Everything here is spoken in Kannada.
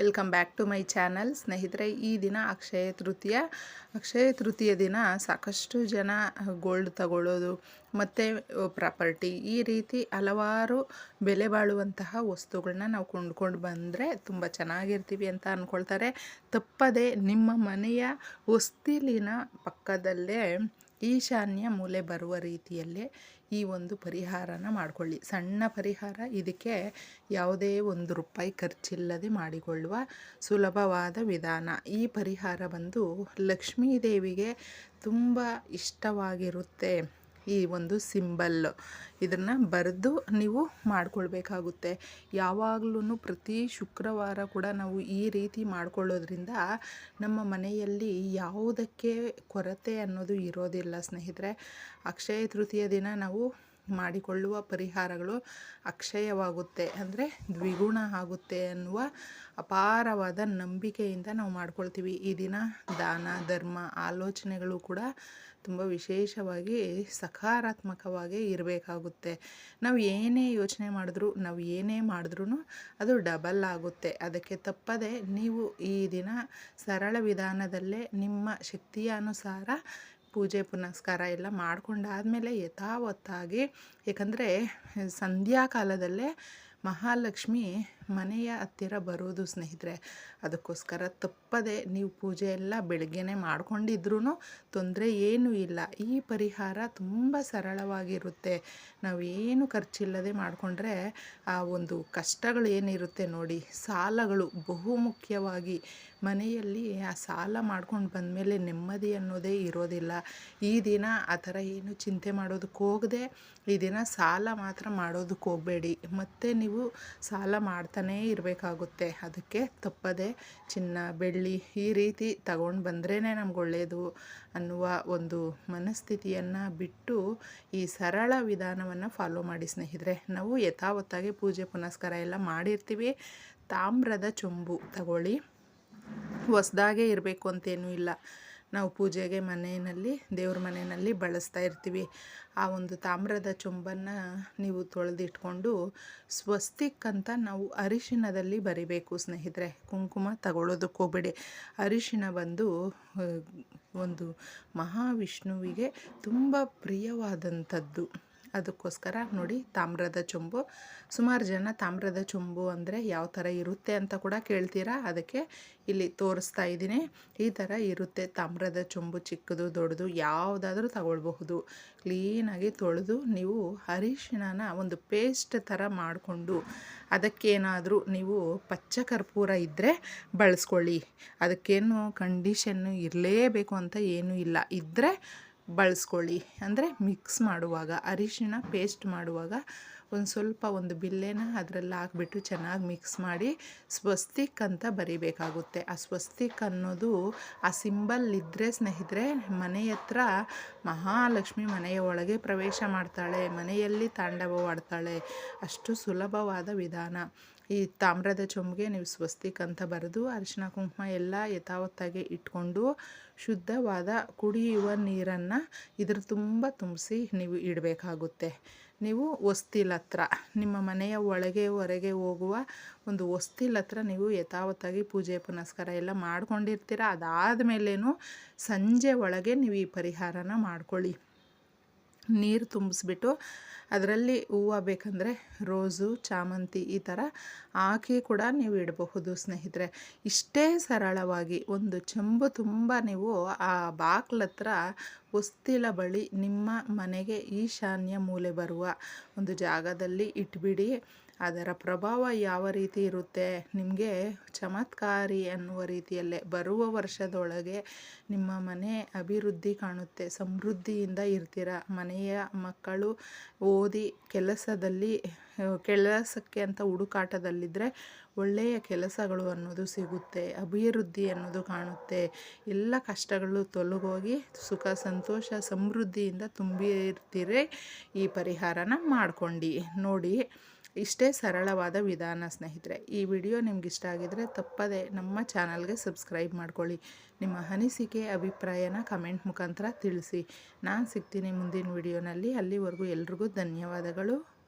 Welcome back to my channel ಸ್ನೇಹಿತರೆ, ಈ ದಿನ ಅಕ್ಷಯ ತೃತೀಯ. ಅಕ್ಷಯ ತೃತೀಯ ದಿನ ಸಾಕಷ್ಟು ಜನ ಗೋಲ್ಡ್ ತಗೊಳ್ಳೋದು, ಮತ್ತು ಪ್ರಾಪರ್ಟಿ ಈ ರೀತಿ ಹಲವಾರು ಬೆಲೆ ಬಾಳುವಂತಹ ವಸ್ತುಗಳನ್ನ ನಾವು ಕೊಂಡ್ಕೊಂಡು ಬಂದರೆ ತುಂಬ ಚೆನ್ನಾಗಿರ್ತೀವಿ ಅಂತ ಅಂದ್ಕೊಳ್ತಾರೆ ತಪ್ಪದೆ ನಿಮ್ಮ ಮನೆಯ ಹೊಸ್ತಿಲಿನ ಪಕ್ಕದಲ್ಲೇ ಈಶಾನ್ಯ ಮೂಲೆ ಬರುವ ರೀತಿಯಲ್ಲೇ ಈ ಒಂದು ಪರಿಹಾರನ ಮಾಡಿಕೊಳ್ಳಿ. ಸಣ್ಣ ಪರಿಹಾರ, ಇದಕ್ಕೆ ಯಾವುದೇ ಒಂದು ರೂಪಾಯಿ ಖರ್ಚಿಲ್ಲದೆ ಮಾಡಿಕೊಳ್ಳುವ ಸುಲಭವಾದ ವಿಧಾನ. ಈ ಪರಿಹಾರ ಬಂದು ಲಕ್ಷ್ಮೀದೇವಿಗೆ ತುಂಬ ಇಷ್ಟವಾಗಿರುತ್ತೆ. ಈ ಒಂದು ಸಿಂಬಲ್ ಇದನ್ನು ಬರೆದು ನೀವು ಮಾಡಿಕೊಳ್ಬೇಕಾಗುತ್ತೆ. ಯಾವಾಗಲೂ ಪ್ರತಿ ಶುಕ್ರವಾರ ಕೂಡ ನಾವು ಈ ರೀತಿ ಮಾಡಿಕೊಳ್ಳೋದ್ರಿಂದ ನಮ್ಮ ಮನೆಯಲ್ಲಿ ಯಾವುದಕ್ಕೆ ಕೊರತೆ ಅನ್ನೋದು ಇರೋದಿಲ್ಲ ಸ್ನೇಹಿತರೆ. ಅಕ್ಷಯ ತೃತೀಯ ದಿನ ನಾವು ಮಾಡಿಕೊಳ್ಳುವ ಪರಿಹಾರಗಳು ಅಕ್ಷಯವಾಗುತ್ತೆ. ಅಂದರೆ ದ್ವಿಗುಣ ಆಗುತ್ತೆ ಅನ್ನುವ ಅಪಾರವಾದ ನಂಬಿಕೆಯಿಂದ ನಾವು ಮಾಡ್ಕೊಳ್ತೀವಿ. ಈ ದಿನ ದಾನ, ಧರ್ಮ, ಆಲೋಚನೆಗಳು ಕೂಡ ತುಂಬ ವಿಶೇಷವಾಗಿ ಸಕಾರಾತ್ಮಕವಾಗಿ ಇರಬೇಕಾಗುತ್ತೆ. ನಾವು ಏನೇ ಯೋಚನೆ ಮಾಡಿದ್ರು, ನಾವು ಏನೇ ಮಾಡಿದ್ರೂ ಅದು ಡಬಲ್ ಆಗುತ್ತೆ. ಅದಕ್ಕೆ ತಪ್ಪದೆ ನೀವು ಈ ದಿನ ಸರಳ ವಿಧಾನದಲ್ಲೇ ನಿಮ್ಮ ಶಕ್ತಿಯ ಅನುಸಾರ ಪೂಜೆ ಪುನಸ್ಕಾರ ಎಲ್ಲ ಮಾಡಿಕೊಂಡಾದಮೇಲೆ ಯಥಾವತ್ತಾಗಿ ಏಕೆಂದರೆ ಸಂಧ್ಯಾಕಾಲದಲ್ಲೇ ಮಹಾಲಕ್ಷ್ಮಿ ಮನೆಯ ಹತ್ತಿರ ಬರೋದು ಸ್ನೇಹಿತರೆ, ಅದಕ್ಕೋಸ್ಕರ ತಪ್ಪದೆ ನೀವು ಪೂಜೆ ಎಲ್ಲ ಬೆಳಗ್ಗೆನೇ ಮಾಡ್ಕೊಂಡಿದ್ರೂ ತೊಂದರೆ ಏನೂ ಇಲ್ಲ. ಈ ಪರಿಹಾರ ತುಂಬ ಸರಳವಾಗಿರುತ್ತೆ. ನಾವು ಏನು ಖರ್ಚಿಲ್ಲದೆ ಮಾಡಿಕೊಂಡ್ರೆ ಆ ಒಂದು ಕಷ್ಟಗಳು ಏನಿರುತ್ತೆ ನೋಡಿ, ಸಾಲಗಳು ಬಹುಮುಖ್ಯವಾಗಿ ಮನೆಯಲ್ಲಿ ಆ ಸಾಲ ಮಾಡ್ಕೊಂಡು ಬಂದಮೇಲೆ ನೆಮ್ಮದಿ ಅನ್ನೋದೇ ಇರೋದಿಲ್ಲ. ಈ ದಿನ ಆ ಥರ ಏನು ಚಿಂತೆ ಮಾಡೋದಕ್ಕೆ ಹೋಗದೆ ಈ ದಿನ ಸಾಲ ಮಾತ್ರ ಮಾಡೋದಕ್ಕೆ ಹೋಗಬೇಡಿ. ಮತ್ತು ನೀವು ಸಾಲ ಮಾಡ್ತಾನೇ ಇರಬೇಕಾಗುತ್ತೆ. ಅದಕ್ಕೆ ತಪ್ಪದೆ ಚಿನ್ನ, ಬೆಳ್ಳಿ ಈ ರೀತಿ ತಗೊಂಡು ಬಂದ್ರೇ ನಮ್ಗೆ ಒಳ್ಳೆಯದು ಅನ್ನುವ ಒಂದು ಮನಸ್ಥಿತಿಯನ್ನು ಬಿಟ್ಟು ಈ ಸರಳ ವಿಧಾನವನ್ನು ಫಾಲೋ ಮಾಡಿ ಸ್ನೇಹಿತರೆ. ನಾವು ಯಥಾವತ್ತಾಗಿ ಪೂಜೆ ಪುನಸ್ಕಾರ ಎಲ್ಲ ಮಾಡಿರ್ತೀವಿ. ತಾಮ್ರದ ಚೊಂಬು ತಗೊಳ್ಳಿ. ಹೊಸ್ದಾಗೇ ಇರಬೇಕು ಅಂತೇನೂ ಇಲ್ಲ. ನಾವು ಪೂಜೆಗೆ ಮನೆಯಲ್ಲಿ, ದೇವ್ರ ಮನೆಯಲ್ಲಿ ಬಳಸ್ತಾ ಇರ್ತೀವಿ. ಆ ಒಂದು ತಾಮ್ರದ ಚೊಂಬನ್ನು ನೀವು ತೊಳೆದಿಟ್ಕೊಂಡು ಸ್ವಸ್ತಿಕ್ ಅಂತ ನಾವು ಅರಿಶಿನದಲ್ಲಿ ಬರಿಬೇಕು ಸ್ನೇಹಿತರೆ. ಕುಂಕುಮ ತಗೊಳ್ಳೋದಕ್ಕೆ ಹೋಗ್ಬೇಡಿ. ಅರಿಶಿಣ ಬಂದು ಒಂದು ಮಹಾವಿಷ್ಣುವಿಗೆ ತುಂಬ ಪ್ರಿಯವಾದಂಥದ್ದು. ಅದಕ್ಕೋಸ್ಕರ ನೋಡಿ ತಾಮ್ರದ ಚೊಂಬು. ಸುಮಾರು ಜನ ತಾಮ್ರದ ಚೊಂಬು ಅಂದರೆ ಯಾವ ಥರ ಇರುತ್ತೆ ಅಂತ ಕೂಡ ಕೇಳ್ತೀರಾ? ಅದಕ್ಕೆ ಇಲ್ಲಿ ತೋರಿಸ್ತಾ ಇದ್ದೀನಿ. ಈ ಥರ ಇರುತ್ತೆ ತಾಮ್ರದ ಚೊಂಬು ಚಿಕ್ಕದು, ದೊಡ್ಡದು, ಯಾವುದಾದ್ರೂ ತಗೊಳ್ಬಹುದು. ಕ್ಲೀನಾಗಿ ತೊಳೆದು ನೀವು ಅರಿಶಿಣನ ಒಂದು ಪೇಸ್ಟ್ ಥರ ಮಾಡಿಕೊಂಡು ಅದಕ್ಕೇನಾದರೂ ನೀವು ಪಚ್ಚ ಕರ್ಪೂರ ಇದ್ದರೆ ಬಳಸ್ಕೊಳ್ಳಿ. ಅದಕ್ಕೇನು ಕಂಡೀಷನ್ನು ಇರಲೇಬೇಕು ಅಂತ ಏನೂ ಇಲ್ಲ. ಇದ್ದರೆ ಬಳಸ್ಕೊಳ್ಳಿ. ಅಂದರೆ ಮಿಕ್ಸ್ ಮಾಡುವಾಗ, ಅರಿಶಿಣ ಪೇಸ್ಟ್ ಮಾಡುವಾಗ ಒಂದು ಸ್ವಲ್ಪ ಒಂದು ಬಿಲ್ಲೆನ ಅದರಲ್ಲಿ ಹಾಕ್ಬಿಟ್ಟು ಚೆನ್ನಾಗಿ ಮಿಕ್ಸ್ ಮಾಡಿ ಸ್ವಸ್ತಿಕ್ ಅಂತ ಬರಿಬೇಕಾಗುತ್ತೆ. ಆ ಸ್ವಸ್ತಿಕ್ ಅನ್ನೋದು ಆ ಸಿಂಬಲ್ ಇದ್ದರೆ ಸ್ನೇಹಿತರೆ, ಮನೆ ಮಹಾಲಕ್ಷ್ಮಿ ಮನೆಯ ಒಳಗೆ ಪ್ರವೇಶ ಮಾಡ್ತಾಳೆ, ಮನೆಯಲ್ಲಿ ತಾಂಡವವಾಡ್ತಾಳೆ ಅಷ್ಟು ಸುಲಭವಾದ ವಿಧಾನ. ಈ ತಾಮ್ರದ ಚೊಂಬಿಗೆ ನೀವು ಸ್ವಸ್ತಿಕ್ ಅಂತ ಬರೆದು ಅರಿಶಿನ ಕುಂಕುಮ ಎಲ್ಲ ಯಥಾವತ್ತಾಗಿ ಇಟ್ಕೊಂಡು ಶುದ್ಧವಾದ ಕುಡಿಯುವ ನೀರನ್ನು ಇದ್ರ ತುಂಬ ತುಂಬಿಸಿ ನೀವು ಇಡಬೇಕಾಗುತ್ತೆ. ನೀವು ಹೊಸ್ತಿಲ ಹತ್ರ ನಿಮ್ಮ ಮನೆಯ ಒಳಗೆ ಹೊರಗೆ ಹೋಗುವ ಒಂದು ಹೊಸ್ತಿಲ ಹತ್ರ ನೀವು ಯಥಾವತ್ತಾಗಿ ಪೂಜೆ, ಪುನಸ್ಕಾರ ಎಲ್ಲ ಮಾಡ್ಕೊಂಡಿರ್ತೀರ. ಅದಾದ ಮೇಲೇನು ಸಂಜೆ ಒಳಗೆ ನೀವು ಈ ಪರಿಹಾರನ ಮಾಡ್ಕೊಳ್ಳಿ. ನೀರು ತುಂಬಿಸ್ಬಿಟ್ಟು ಅದರಲ್ಲಿ ಹೂವು ಬೇಕಂದರೆ ರೋಸು, ಚಾಮಂತಿ ಈ ಥರ ಹಾಕಿ ಕೂಡ ನೀವು ಇಡಬಹುದು ಸ್ನೇಹಿತರೆ. ಇಷ್ಟೇ ಸರಳವಾಗಿ ಒಂದು ಚೆಂಬು ತುಂಬ ನೀವು ಆ ಬಾಕ್ಲ ಹತ್ರ ಹೊಸ್ತಿಲ ಬಳಿ ನಿಮ್ಮ ಮನೆಗೆ ಈಶಾನ್ಯ ಮೂಲೆ ಬರುವ ಒಂದು ಜಾಗದಲ್ಲಿ ಇಟ್ಬಿಡಿ. ಅದರ ಪ್ರಭಾವ ಯಾವ ರೀತಿ ಇರುತ್ತೆ? ನಿಮಗೆ ಚಮತ್ಕಾರಿ ಅನ್ನುವ ರೀತಿಯಲ್ಲೇ ಬರುವ ವರ್ಷದೊಳಗೆ ನಿಮ್ಮ ಮನೆ ಅಭಿವೃದ್ಧಿ ಕಾಣುತ್ತೆ, ಸಮೃದ್ಧಿಯಿಂದ ಇರ್ತೀರ? ಮನೆಯ ಮಕ್ಕಳು ಓದಿ ಕೆಲಸದಲ್ಲಿ, ಕೆಲಸಕ್ಕೆ ಅಂತ ಹುಡುಕಾಟದಲ್ಲಿದ್ದರೆ ಒಳ್ಳೆಯ ಕೆಲಸಗಳು ಅನ್ನೋದು ಸಿಗುತ್ತೆ, ಅಭಿವೃದ್ಧಿ ಅನ್ನೋದು ಕಾಣುತ್ತೆ. ಎಲ್ಲ ಕಷ್ಟಗಳು ತೊಲಗೋಗಿ ಸುಖ, ಸಂತೋಷ, ಸಮೃದ್ಧಿಯಿಂದ ತುಂಬಿರ್ತೀರಿ? ಈ ಪರಿಹಾರನ ಮಾಡ್ಕೊಂಡು. ನೋಡಿ ಇಷ್ಟೇ ಸರಳವಾದ ವಿಧಾನ, ಸ್ನೇಹಿತರೆ. ಈ ವಿಡಿಯೋ ನಿಮ್ಗೆ ಇಷ್ಟ ಆಗಿದರೆ ತಪ್ಪದೆ ನಮ್ಮ ಚಾನಲ್ಗೆ ಸಬ್ಸ್ಕ್ರೈಬ್ ಮಾಡ್ಕೊಳ್ಳಿ. ನಿಮ್ಮ ಅನಿಸಿಕೆ, ಅಭಿಪ್ರಾಯನ ಕಮೆಂಟ್ ಮುಖಾಂತರ ತಿಳಿಸಿ. ನಾನು ಸಿಗ್ತೀನಿ ಮುಂದಿನ ವಿಡಿಯೋನಲ್ಲಿ. ಅಲ್ಲಿವರೆಗೂ ಎಲ್ರಿಗೂ ಧನ್ಯವಾದಗಳು.